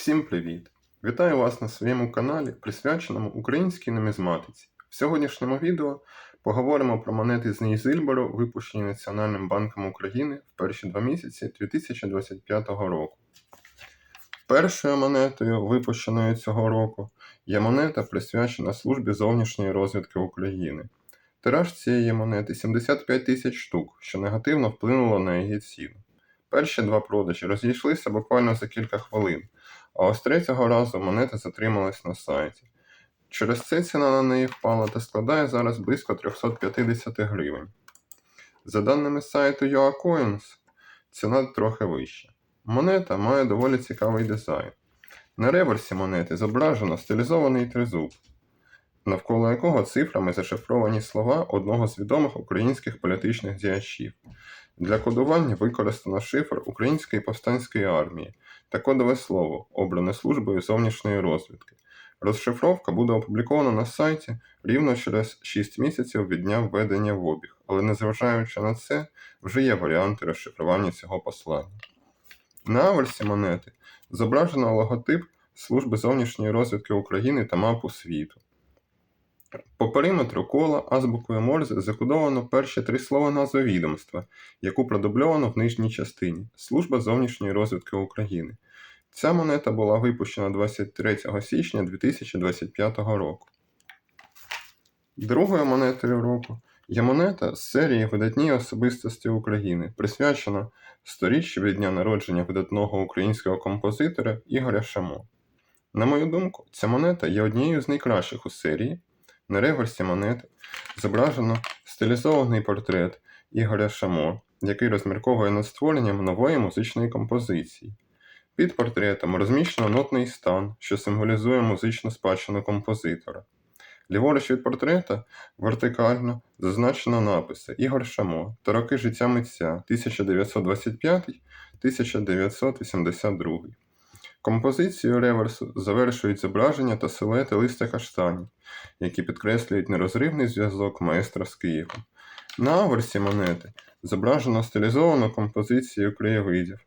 Всім привіт! Вітаю вас на своєму каналі, присвяченому українській нумізматиці. В сьогоднішньому відео поговоримо про монети з Нейзильберу, випущені Національним банком України в перші два місяці 2025 року. Першою монетою, випущеною цього року, є монета, присвячена службі зовнішньої розвідки України. Тираж цієї монети 75 тисяч штук, що негативно вплинуло на її ціну. Перші два продажі розійшлися буквально за кілька хвилин, а ось третього разу монета затрималась на сайті. Через це ціна на неї впала та складає зараз близько 350 гривень. За даними сайту UACoins, ціна трохи вища. Монета має доволі цікавий дизайн. На реверсі монети зображено стилізований тризуб, навколо якого цифрами зашифровані слова одного з відомих українських політичних діячів. Для кодування використано шифр Української повстанської армії та кодове слово, обране службою зовнішньої розвідки. Розшифровка буде опублікована на сайті рівно через 6 місяців від дня введення в обіг, але незважаючи на це, вже є варіанти розшифрування цього послання. На аверсі монети зображено логотип Служби зовнішньої розвідки України та мапу світу. По периметру кола азбукою Морзе закодовано перші три слова назви відомства, яку продубльовано в нижній частині Служба зовнішньої розвідки України. Ця монета була випущена 23 січня 2025 року. Другою монетою року є монета з серії Видатні особистості України, присвячена сторіччю від дня народження видатного українського композитора Ігоря Шамо. На мою думку, ця монета є однією з найкращих у серії. На реверсі монети зображено стилізований портрет Ігоря Шамо, який розмірковує над створенням нової музичної композиції. Під портретом розміщено нотний стан, що символізує музичну спадщину композитора. Ліворуч від портрета вертикально зазначено написи Ігор Шамо та роки життя митця 1925-1982. Композицію реверсу завершують зображення та силуети листя каштанів, які підкреслюють нерозривний зв'язок маестра з Києвом. На аверсі монети зображено стилізовану композицію краєвидів,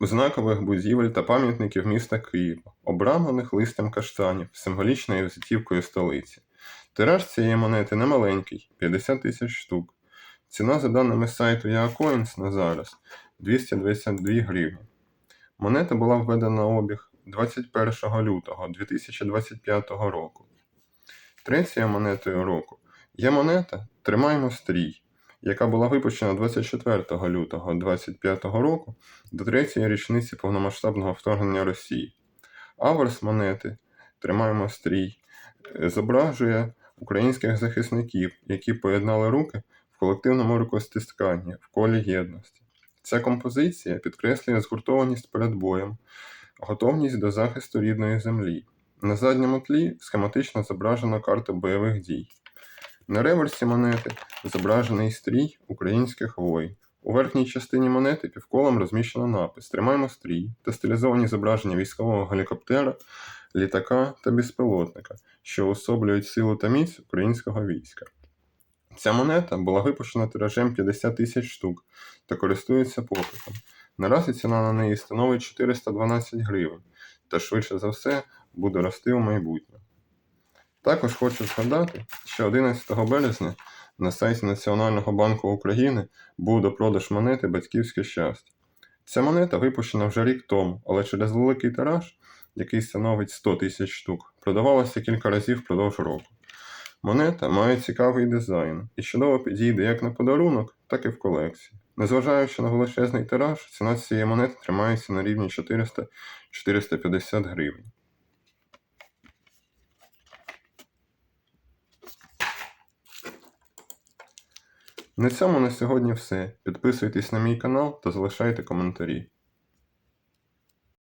знакових будівель та пам'ятників міста Києва, обрамлених листям каштанів, символічною візитівкою столиці. Тираж цієї монети немаленький 50 тисяч штук. Ціна, за даними сайту YaCoins на зараз 222 гривні. Монета була введена на обіг 21 лютого 2025 року. Третьою монетою року є монета Тримаємо стрій, яка була випущена 24 лютого 2025 року до третьої річниці повномасштабного вторгнення Росії. Аверс монети Тримаємо стрій зображує українських захисників, які поєднали руки в колективному рукостисканні в колі єдності. Ця композиція підкреслює згуртованість перед боєм, готовність до захисту рідної землі. На задньому тлі схематично зображено карта бойових дій. На реверсі монети зображений стрій українських воїн. У верхній частині монети півколом розміщено напис Тримаємо стрій та стилізовані зображення військового гелікоптера, літака та безпілотника, що особлюють силу та міць українського війська. Ця монета була випущена тиражем 50 тисяч штук та користується попитом. Наразі ціна на неї становить 412 гривень, та швидше за все буде рости у майбутньому. Також хочу згадати, що 11 березня на сайті Національного банку України був допродаж монети Батьківське щастя. Ця монета випущена вже рік тому, але через великий тираж, який становить 100 тисяч штук, продавалася кілька разів впродовж року. Монета має цікавий дизайн і чудово підійде як на подарунок, так і в колекції. Незважаючи на величезний тираж, ціна цієї монети тримається на рівні 400-450 гривень. На цьому на сьогодні все. Підписуйтесь на мій канал та залишайте коментарі.